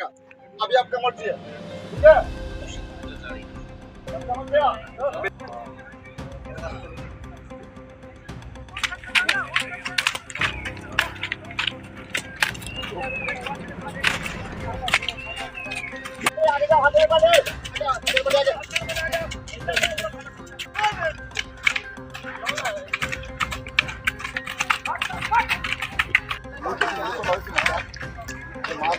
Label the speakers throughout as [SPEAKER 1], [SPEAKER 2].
[SPEAKER 1] जाएगा अभी आपका मर्ज़ी है। ठीक है? समझ गया आगे जाओ, आगे बढ़े, आगे बढ़े, आगे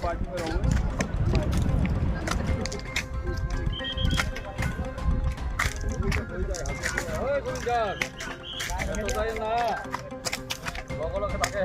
[SPEAKER 1] पार्टी में रहूँगा Gunjar. Itu saya nak. Bawa kalau ke
[SPEAKER 2] pakai.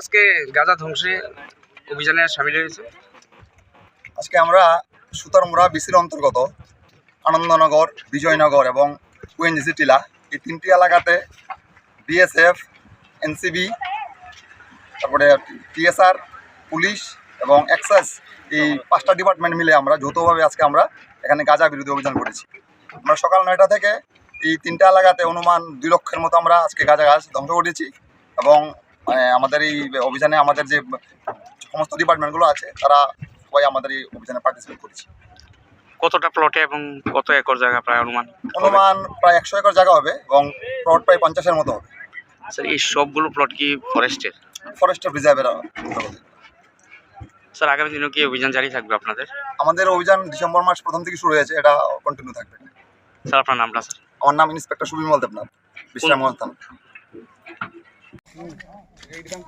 [SPEAKER 2] আজকে গাঁজা ধ্বংসে অভিযানে সামিল হয়েছে।
[SPEAKER 1] আজকে আমরা সুতারমুড়া বিসির অন্তর্গত আনন্দনগর, বিজয়নগর এবং ওএনজিসি টিলা এই তিনটি এলাকাতে বিএসএফ এনসিবি, তারপরে টিএসআর, পুলিশ এবং এক্সাইজ এই পাঁচটা ডিপার্টমেন্ট মিলে আমরা যৌথভাবে আজকে আমরা এখানে গাঁজা বিরোধী অভিযান করেছি। আমরা সকাল নয়টা থেকে এই তিনটা এলাকাতে অনুমান দুই লক্ষের মতো আমরা আজকে গাঁজা গাছ ধ্বংস করেছি এবং আমাদের এই অভিযানে আমাদের যে সমস্ত ডিপার্টমেন্টগুলো আছে তারা সবাই আমাদের এই অভিযানে পার্টিসিপেট করেছি।
[SPEAKER 2] কতটা প্লটে এবং কত একর জায়গা প্রায় অনুমান
[SPEAKER 1] অনুমান প্রায় একশো একর জায়গা হবে এবং প্লট প্রায় পঞ্চাশের মতো হবে।
[SPEAKER 2] স্যার এই সবগুলো প্লট কি ফরেস্টের
[SPEAKER 1] ফরেস্টের রিজার্ভের
[SPEAKER 2] স্যার আগামী দিনেও কি অভিযান জারি থাকবে আপনাদের?
[SPEAKER 1] আমাদের অভিযান ডিসেম্বর মাস প্রথম থেকে শুরু হয়েছে এটা কন্টিনিউ থাকবে।
[SPEAKER 2] স্যার আপনার নামটা স্যার
[SPEAKER 1] আমার নাম ইন্সপেক্টর সুবিমল দেবনাথ एकदम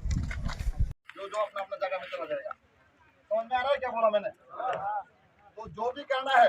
[SPEAKER 1] जो अपना अपना जगह में चला जाएगा। समझ में आ रहा है क्या बोला मैंने? तो जो भी करना है